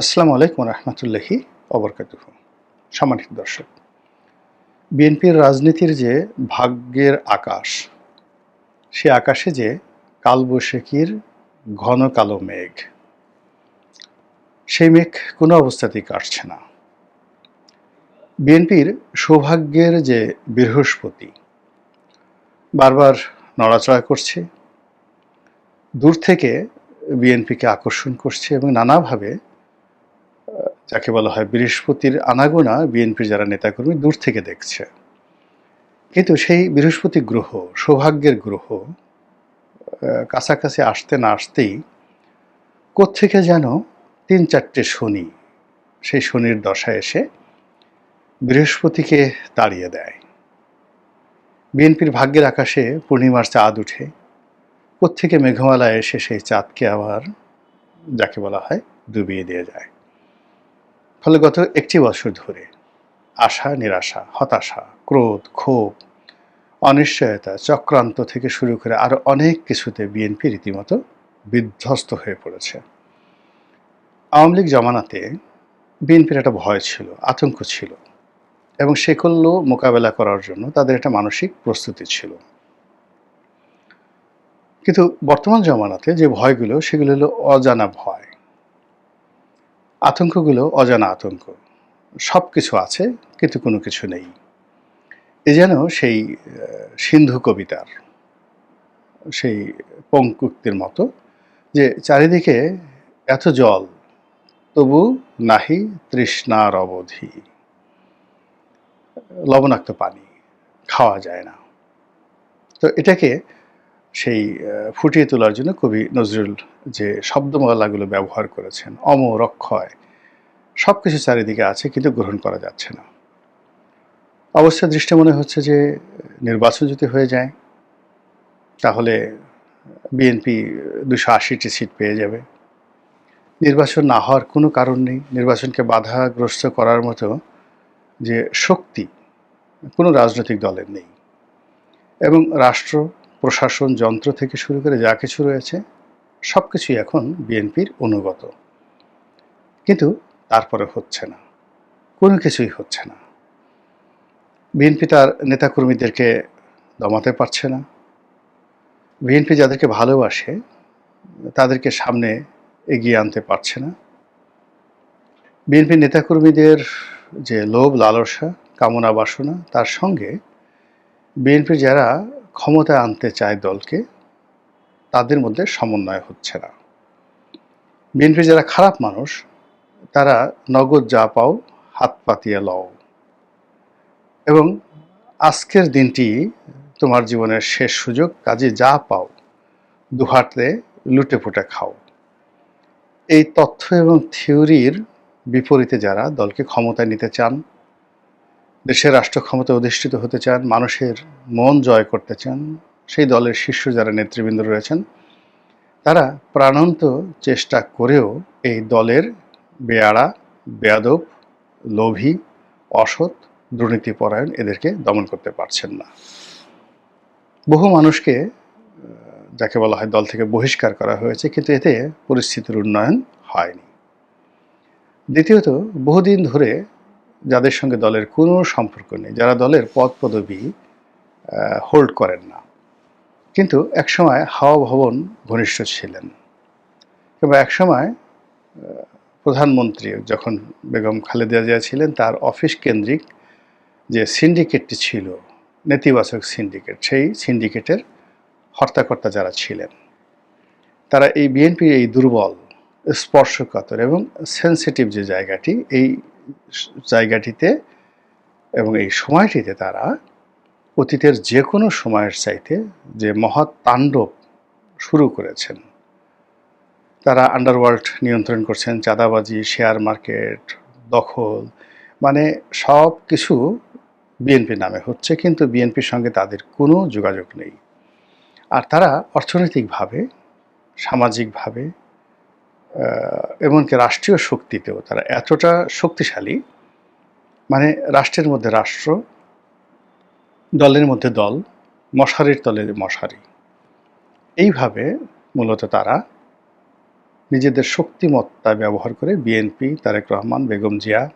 আসসালামু আলাইকুম রহমতুল্লাহি অবরকাতুহ সম্মানিত দর্শক, বিএনপির রাজনীতির যে ভাগ্যের আকাশ, সে আকাশে যে কালবৈশাখীর ঘন কালো মেঘ, সেই মেঘ কোনো অবস্থাতেই কাটছে না। বিএনপির সৌভাগ্যের যে বৃহস্পতি, বারবার নড়াচড়া করছে, দূর থেকে বিএনপিকে আকর্ষণ করছে এবং নানাভাবে যাকে বলা হয় বৃহস্পতির আনাগোনা বিএনপির যারা নেতাকর্মী দূর থেকে দেখছে। কিন্তু সেই বৃহস্পতি গ্রহ, সৌভাগ্যের গ্রহ কাছাকাছি আসতে না আসতেই কোত্থেকে যেন তিন চারটে শনি, সেই শনির দশা এসে বৃহস্পতিকে তাড়িয়ে দেয়। বিএনপির ভাগ্যের আকাশে পূর্ণিমার চাঁদ উঠে, কোত্থেকে মেঘমালা এসে সেই চাঁদকে আবার, যাকে বলা হয়, ডুবিয়ে দিয়ে যায়। ফলে গত একটি বছর ধরে আশা, নিরাশা, হতাশা, ক্রোধ, ক্ষোভ, অনিশ্চয়তা চক্রান্ত থেকে শুরু করে আরও অনেক কিছুতে বিএনপি রীতিমতো বিধ্বস্ত হয়ে পড়েছে। আওয়ামী লীগ জমানাতে বিএনপির একটা ভয় ছিল, আতঙ্ক ছিল এবং সেগুলো মোকাবেলা করার জন্য তাদের একটা মানসিক প্রস্তুতি ছিল। কিন্তু বর্তমান জমানাতে যে ভয়গুলো, সেগুলো হলো অজানা ভয়। আতঙ্কগুলো অজানা আতঙ্ক। সব কিছু আছে, কিন্তু কোনো কিছু নেই। এ যেন সেই সিন্ধু কবিতার, সেই পঙ্কুক্তির মতো যে চারিদিকে এত জল, তবু নাহি তৃষ্ণার অবধি। লবণাক্ত পানি, খাওয়া যায় না। তো এটাকে সেই ফুটিয়ে তোলার জন্য কবি নজরুল যে শব্দমালাগুলো ব্যবহার করেছেন অমর অক্ষয় সব কিছু চারিদিকে আছে কিন্তু গ্রহণ করা যাচ্ছে না। অবস্থা দৃষ্টি মনে হচ্ছে যে নির্বাচন যদি হয়ে যায়, তাহলে বিএনপি দুশো আশিটি সিট পেয়ে যাবে। নির্বাচন না হওয়ার কোনো কারণ নেই। নির্বাচনকে বাধাগ্রস্ত করার মতো যে শক্তি কোনো রাজনৈতিক দলের নেই। এবং রাষ্ট্র প্রশাসন যন্ত্র থেকে শুরু করে যা কিছু রয়েছে সব কিছুই এখন বিএনপির অনুগত। কিন্তু তারপরে হচ্ছে না। কোনো কিছুই হচ্ছে না। বিএনপি তার নেতাকর্মীদেরকে দমাতে পারছে না। বিএনপি যাদেরকে ভালোবাসে, তাদেরকে সামনে এগিয়ে আনতে পারছে না। বিএনপি নেতাকর্মীদের যে লোভ, লালসা, কামনা, বাসনা, তার সঙ্গে বিএনপি যারা ক্ষমতায় আনতে চায় দলকে, তাদের মধ্যে সমন্বয় হচ্ছে না। বিএনপি যারা খারাপ মানুষ, তারা নগদ যা পাও হাত পাতিয়ে লও। এবং আজকের দিনটি তোমার জীবনের শেষ সুযোগ, কাজে যা পাও দুহাতে লুটে ফুটে খাও। এই তথ্য এবং থিওরির বিপরীতে যারা দলকে ক্ষমতায় নিতে চান দেশের রাষ্ট্র ক্ষমতায় অধিষ্ঠিত হতে চান, মানুষের মন জয় করতে চান, সেই দলের শীর্ষ যারা নেতৃবৃন্দ রয়েছেন, তারা প্রাণান্ত চেষ্টা করেও এই দলের বেয়াড়া, বেয়াদব, লোভী, অসৎ দুর্নীতিপরায়ণ এদেরকে দমন করতে পারছেন না। বহু মানুষকে যাকে বলা হয় দল থেকে বহিষ্কার করা হয়েছে, কিন্তু এতে পরিস্থিতির উন্নয়ন হয়নি। দ্বিতীয়ত, বহুদিন ধরে যাদের সঙ্গে দলের কোনো সম্পর্ক নেই, যারা দলের পদ পদবি হোল্ড করেন না। কিন্তু একসময় হাওয়া ভবন ঘনিষ্ঠ ছিলেন কিংবা একসময় প্রধানমন্ত্রী যখন বেগম খালেদা জিয়া ছিলেন, তার অফিস কেন্দ্রিক যে সিন্ডিকেটটি ছিল, নেতিবাচক সিন্ডিকেট, সেই সিন্ডিকেটের হর্তাকর্তা যারা ছিলেন, তারা এই বিএনপির এই দুর্বল, স্পর্শকাতর এবং সেন্সিটিভ যে জায়গাটি, এই জায়গাটিতে এবং এই সময়টিতে তারা অতীতের যে কোনো সময়ের চাইতে যে মহৎ তাণ্ডব শুরু করেছেন। তারা আন্ডারওয়ার্ল্ড নিয়ন্ত্রণ করছেন, চাঁদাবাজি শেয়ার মার্কেট দখল মানে সব কিছু বিএনপি নামে হচ্ছে, কিন্তু বিএনপির সঙ্গে তাদের কোনো যোগাযোগ নেই। আর তারা অর্থনৈতিকভাবে, সামাজিকভাবে এমনকি রাষ্ট্রীয় শক্তিতেও তারা এতটা শক্তিশালী মানে রাষ্ট্রের মধ্যে রাষ্ট্র, দলের মধ্যে দল, মশারির তলে মশারি। এইভাবে মূলত তারা নিজেদের শক্তিমত্তা ব্যবহার করে বিএনপি তারেক রহমান, বেগম জিয়া,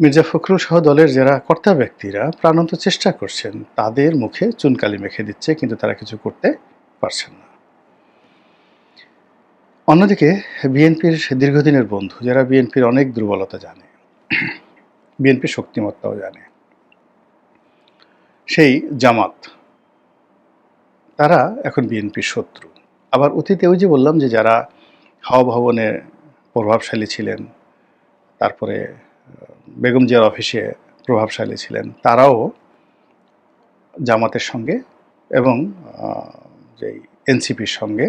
মির্জা ফখরুল সহ দলের যারা কর্তা ব্যক্তিরা প্রাণান্ত চেষ্টা করছেন, তাদের মুখে চুনকালি মেখে দিচ্ছে, কিন্তু তারা কিছু করতে পারছেন না। অন্যদিকে বিএনপির দীর্ঘদিনের বন্ধু, যারা বিএনপির অনেক দুর্বলতা জানে, বিএনপির শক্তিমত্তাও জানে, সেই জামাত, তারা এখন বিএনপির শত্রু। আবার অতীতে ওই যে বললাম যে যারা হাওয়া ভবনে প্রভাবশালী ছিলেন, তারপরে, বেগম জিয়ার অফিসে প্রভাবশালী ছিলেন, তারাও জামাতের সঙ্গে এবং যেই এনসিপির সঙ্গে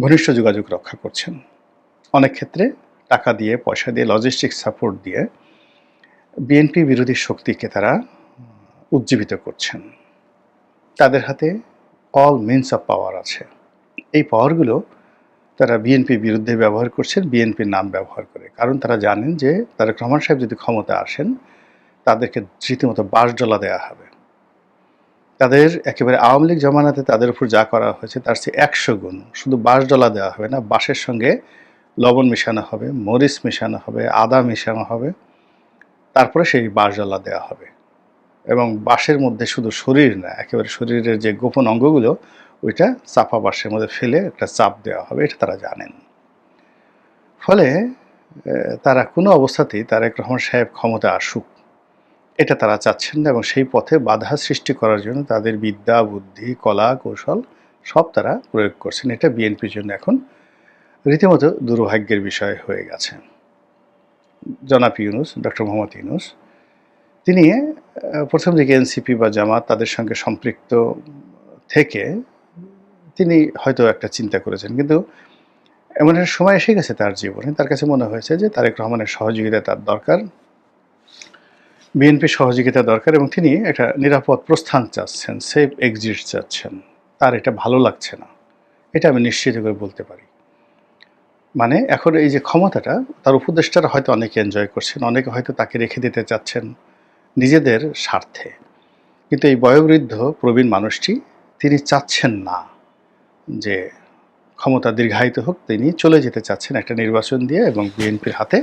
ঘনিষ্ঠ যোগাযোগ রক্ষা করছেন। অনেক ক্ষেত্রে টাকা দিয়ে, পয়সা দিয়ে লজিস্টিক সাপোর্ট দিয়ে বিএনপি বিরোধী শক্তিকে তারা উজ্জীবিত করছেন। তাদের হাতে অল মিনস অফ পাওয়ার আছে। এই পাওয়ারগুলো তারা বিএনপি বিরুদ্ধে ব্যবহার করছেন বিএনপির নাম ব্যবহার করে। কারণ তারা জানেন যে তারেক রহমান সাহেব যদি ক্ষমতা আসেন, তাদেরকে রীতিমতো বাস ডলা দেওয়া হবে। তাদের একেবারে আওয়ামী লীগ জমানাতে তাদের উপর যা করা হয়েছে, তার চেয়ে একশো গুণ। শুধু বাস ডলা দেওয়া হবে না, বাঁশের সঙ্গে লবণ মেশানো হবে, মরিচ মেশানো হবে, আদা মেশানো হবে, তারপরে সেই বাঁশ ডলা দেওয়া হবে। এবং বাঁশের মধ্যে শুধু শরীর না, একেবারে শরীরের যে গোপন অঙ্গগুলো, ওইটা চাপা বাঁশের মধ্যে ফেলে একটা চাপ দেওয়া হবে, এটা তারা জানেন। ফলে তারা কোনো অবস্থাতেই তারেক রহমান সাহেব ক্ষমতা আসুক এটা তারা চাচ্ছেন না এবং সেই পথে বাধা সৃষ্টি করার জন্য তাদের বিদ্যা, বুদ্ধি, কলা, কৌশল সব তারা প্রয়োগ করছেন। এটা বিএনপির জন্য এখন রীতিমতো দুর্ভাগ্যের বিষয় হয়ে গেছে। জনাব ইউনুস, ডক্টর মোহাম্মদ ইউনুস, তিনি প্রথম দিকে এনসিপি বা জামাত তাদের সঙ্গে সম্পৃক্ত থেকে তিনি হয়তো একটা চিন্তা করেছেন। কিন্তু এমন একটা সময় এসে গেছে তার জীবনে। তার কাছে মনে হয়েছে যে তারেক রহমানের সহযোগিতা তার দরকার। বিএনপির সহযোগিতা দরকার এবং তিনি একটা নিরাপদ প্রস্থান চাচ্ছেন সেফ এক্সিট চাচ্ছেন। তার এটা ভালো লাগছে না। এটা আমি নিশ্চিত করে বলতে পারি। মানে এখন এই যে ক্ষমতাটা, তার উপদেষ্টারা হয়তো অনেকে এনজয় করছেন, অনেকে হয়তো তাকে রেখে দিতে চাচ্ছেন নিজেদের স্বার্থে। কিন্তু এই বয়োবৃদ্ধ প্রবীণ মানুষটি, তিনি চাচ্ছেন না যে ক্ষমতা দীর্ঘায়িত হোক, তিনি চলে যেতে চাচ্ছেন একটা নির্বাচন দিয়ে এবং বিএনপির হাতে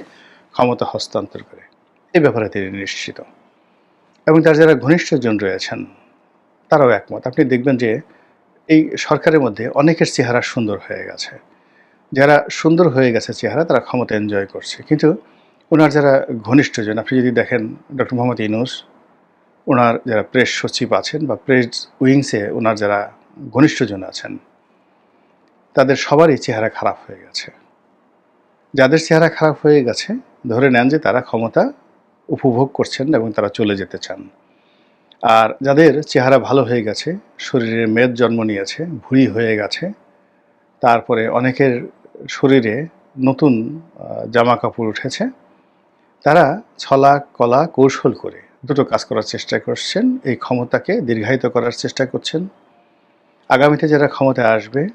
ক্ষমতা হস্তান্তর করে। এই ব্যাপারে তিনি নিশ্চিত। এবং তার যারা ঘনিষ্ঠজন রয়েছেন, তারাও একমত। আপনি দেখবেন যে এই সরকারের মধ্যে অনেকের চেহারা সুন্দর হয়ে গেছে। যারা সুন্দর হয়ে গেছে চেহারা, তারা ক্ষমতা এনজয় করছে। কিন্তু ওনার যারা ঘনিষ্ঠজন আপনি যদি দেখেন ডক্টর মোহাম্মদ ইনুস ওনার যারা প্রেস সচিব আছেন বা প্রেস উইংসে ওনার যারা ঘনিষ্ঠজন আছেন, তাদের সবারই চেহারা খারাপ হয়ে গেছে। যাদের চেহারা খারাপ হয়ে গেছে, ধরে নেন যে তারা ক্ষমতা উপভোগ করছেন এবং তারা চলে যেতে চান। আর যাদের চেহারা ভালো হয়ে গেছে, শরীরে মেদ জন্ম নিয়েছে, ভুঁড়ি হয়ে গেছে, তারপরে অনেকের শরীরে নতুন জামা কাপড় উঠেছে, তারা ছলা, কলা, কৌশল করে দুটো কাজ করার চেষ্টা করছেন, এই ক্ষমতাকে দীর্ঘায়িত করার চেষ্টা করছেন। আগামীতে যারা ক্ষমতায় আসবে,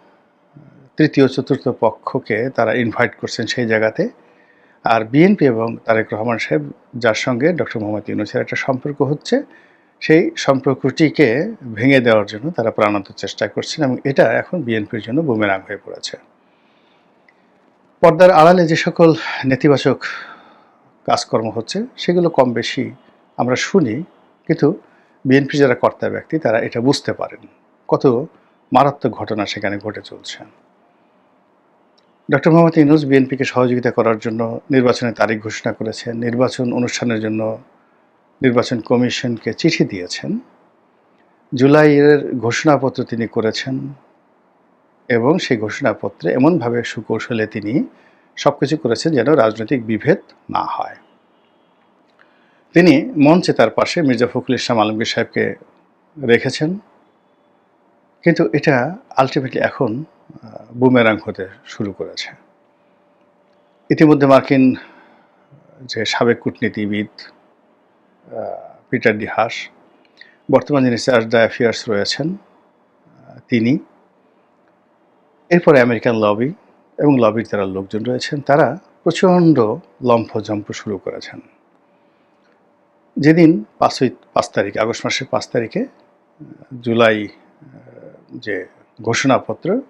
তৃতীয়, চতুর্থ পক্ষকে তারা ইনভাইট করছেন সেই জায়গাতে। আর বিএনপি এবং তারেক রহমান সাহেব, যার সঙ্গে ডক্টর মোহাম্মদ ইউনুসের একটা সম্পর্ক হচ্ছে, সেই সম্পর্কটিকে ভেঙে দেওয়ার জন্য তারা প্রাণান্ত চেষ্টা করছেন এবং এটা এখন বিএনপির জন্য বুমেরাং হয়ে পড়েছে। পর্দার আড়ালে যে সকল নেতিবাচক কাজকর্ম হচ্ছে, সেগুলো কম বেশি আমরা শুনি, কিন্তু বিএনপি যারা কর্তা ব্যক্তি, তারা এটা বুঝতে পারেন কত মারাত্মক ঘটনা সেখানে ঘটে চলছে। ডক্টর মোহাম্মদ ইউনুস বিএনপিকে সহযোগিতা করার জন্য নির্বাচনের তারিখ ঘোষণা করেছেন। নির্বাচন অনুষ্ঠানের জন্য নির্বাচন কমিশনকে চিঠি দিয়েছেন। জুলাইয়ের ঘোষণাপত্র তিনি করেছেন এবং সেই ঘোষণাপত্রে এমনভাবে সুকৌশলে তিনি সব কিছু করেছেন যেন রাজনৈতিক বিভেদ না হয়। তিনি মঞ্চে তার পাশে মির্জা ফখরুল ইসলাম আলমগীর সাহেবকে রেখেছেন। কিন্তু এটা আলটিমেটলি এখন বুমেরাং হতে শুরু করেছে। ইতিমধ্যে মার্কিন যে সাবেক কূটনীতিবিদ পিটার ডি হাস বর্তমান যিনি চার্জ দ্য অ্যাফেয়ার্স রয়েছেন তিনি, এরপরে আমেরিকান লবি এবং লবির যারা লোকজন রয়েছেন, তারা প্রচণ্ড লম্ফজম্প শুরু করেছেন। যেদিন পাঁচই, পাঁচ তারিখ, আগস্ট মাসের পাঁচ তারিখে জুলাই যে ঘোষণাপত্র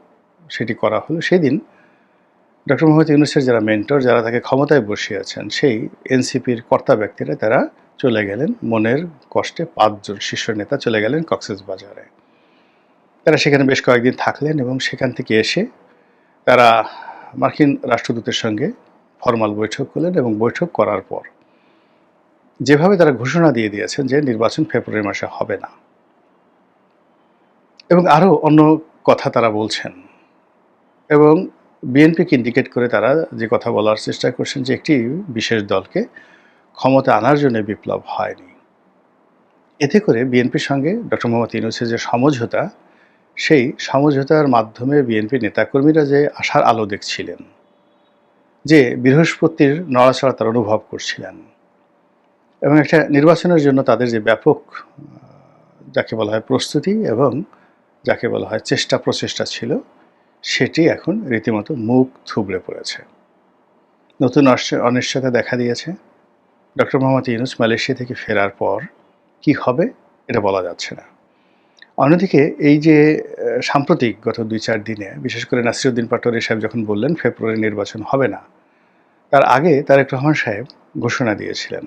সেটি করা হলো। সেদিন ডক্টর মোহাম্মদ ইউনুসের যারা মেন্টর, যারা তাকে ক্ষমতায় বসিয়েছেন সেই এনসিপির কর্তা ব্যক্তিরা তারা চলে গেলেন। মনের কষ্টে পাঁচজন শীর্ষ নেতা চলে গেলেন কক্সেস বাজারে। তারা সেখানে বেশ কয়েকদিন থাকলেন এবং সেখান থেকে এসে তারা মার্কিন রাষ্ট্রদূতের সঙ্গে ফরমাল বৈঠক করলেন এবং বৈঠক করার পর যেভাবে তারা ঘোষণা দিয়ে দিয়েছেন যে নির্বাচন ফেব্রুয়ারি মাসে হবে না। এবং আরও অন্য কথা তারা বলছেন। এবং বিএনপিকে ইন্ডিকেট করে তারা যে কথা বলার চেষ্টা করছেন যে একটি বিশেষ দলকে ক্ষমতা আনার জন্য বিপ্লব হয়নি। এতে করে বিএনপির সঙ্গে ডক্টর মোহাম্মদ ইউনুসের যে সমঝোতা, সেই সমঝোতার মাধ্যমে বিএনপি নেতাকর্মীরা যে আশার আলো দেখছিলেন, যে বৃহস্পতির নড়াচড়া তারা অনুভব করছিলেন এবং একটা নির্বাচনের জন্য তাদের যে ব্যাপক যাকে বলা হয় প্রস্তুতি এবং যাকে বলা হয় চেষ্টা প্রচেষ্টা ছিল, সেটি এখন রীতিমতো মুখ থুবড়ে পড়েছে। নতুন অনিশ্চয়তা দেখা দিয়েছে। ডক্টর মোহাম্মদ ইউনুস মালয়েশিয়া থেকে ফেরার পর কি হবে এটা বলা যাচ্ছে না। অন্যদিকে এই যে সাম্প্রতিক গত দুই চার দিনে, বিশেষ করে নাসিরুদ্দিন পাটোয়ারি সাহেব যখন বললেন ফেব্রুয়ারি নির্বাচন হবে না, তার আগে তারেক রহমান সাহেব ঘোষণা দিয়েছিলেন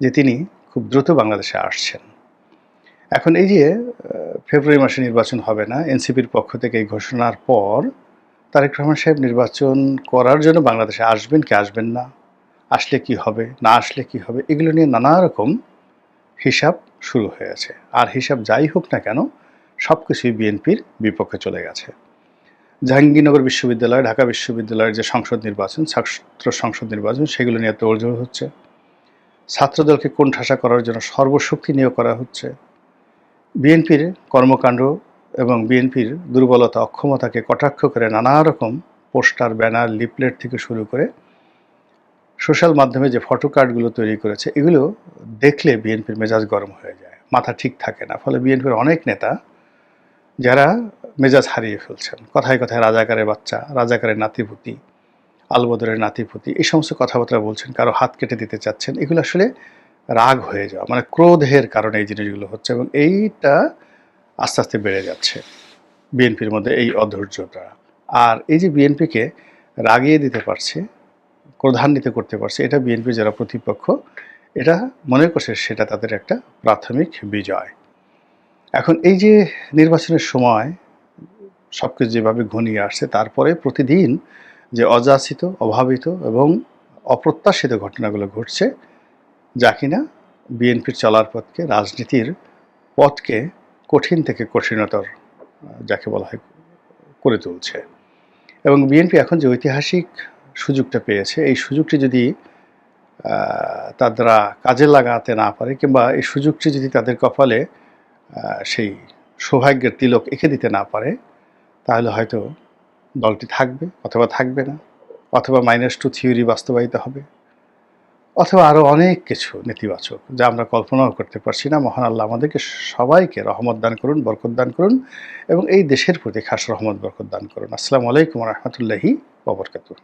যে তিনি খুব দ্রুত বাংলাদেশে আসছেন। এখন এই যে ফেব্রুয়ারি মাসে নির্বাচন হবে না, এনসিপির পক্ষ থেকে এই ঘোষণার পর তারেক রহমান সাহেব নির্বাচন করার জন্য বাংলাদেশে আসবেন কি আসবেন না? আসলে কি হবে? না আসলে কি হবে? এগুলো নিয়ে নানা রকম হিসাব শুরু হয়েছে আর হিসাব যাই হোক না কেন সব কিছুই বিএনপির বিপক্ষে চলে গেছে। জাহাঙ্গীরনগর বিশ্ববিদ্যালয়, ঢাকা বিশ্ববিদ্যালয়ের যে সংসদ নির্বাচন, ছাত্র সংসদ নির্বাচন, সেগুলো নিয়ে তোড়জোড় হচ্ছে। ছাত্রদলকে কোণঠাসা করার জন্য সর্বশক্তি নিয়োগ করা হচ্ছে। বিএনপির কর্মকাণ্ড এবং বিএনপির দুর্বলতা, অক্ষমতাকে কটাক্ষ করে নানা রকম পোস্টার, ব্যানার লিপলেট থেকে শুরু করে সোশ্যাল মাধ্যমে যে ফটো কার্ডগুলো তৈরি করেছে, এগুলো দেখলে বিএনপির মেজাজ গরম হয়ে যায়। মাথা ঠিক থাকে না। ফলে বিএনপির অনেক নেতা যারা মেজাজ হারিয়ে ফেলছেন। কথায় কথায় রাজাকারের বাচ্চা, রাজাকারের নাতিপুতি, আলবদরের নাতিপুতি, এই সমস্ত কথাবার্তা বলছেন, কারও হাত কেটে দিতে চাচ্ছেন। এগুলো আসলে রাগ হয়ে যাওয়া মানে ক্রোধের কারণে এই জিনিসগুলো হচ্ছে এবং এইটা আস্তে আস্তে বেড়ে যাচ্ছে বিএনপির মধ্যে এই অধৈর্যটা। আর এই যে বিএনপিকে রাগিয়ে দিতে পারছে, ক্রধান্বিত করতে পারছে, এটা বিএনপির যারা প্রতিপক্ষ এটা মনে করছে সেটা তাদের একটা প্রাথমিক বিজয়। এখন এই যে নির্বাচনের সময় সব কিছু যেভাবে ঘনিয়ে আসছে, তারপরে প্রতিদিন যে অযাচিত, অভাবিত এবং অপ্রত্যাশিত ঘটনাগুলো ঘটছে যা কিনা বিএনপির চলার পথকে, রাজনীতির পথকে কঠিন থেকে কঠিনতর যাকে বলা হয় করে তুলছে। এবং বিএনপি এখন যে ঐতিহাসিক সুযোগটা পেয়েছে, এই সুযোগটি যদি তারা কাজে লাগাতে না পারে, কিংবা এই সুযোগটি যদি তাদের কপালে সেই সৌভাগ্যের তিলক এঁকে দিতে না পারে, তাহলে হয়তো দলটি থাকবে অথবা থাকবে না, অথবা মাইনাস টু থিওরি বাস্তবায়িত হবে। অথবা আরও অনেক কিছু নেতিবাচক যা আমরা কল্পনাও করতে পারছি না। মহান আল্লাহ আমাদেরকে সবাইকে রহমত দান করুন, বরকত দান করুন এবং এই দেশের প্রতি খাস রহমত, বরকত দান করুন। আসসালামু আলাইকুম রহমতুল্লাহি ওবরকাতুহ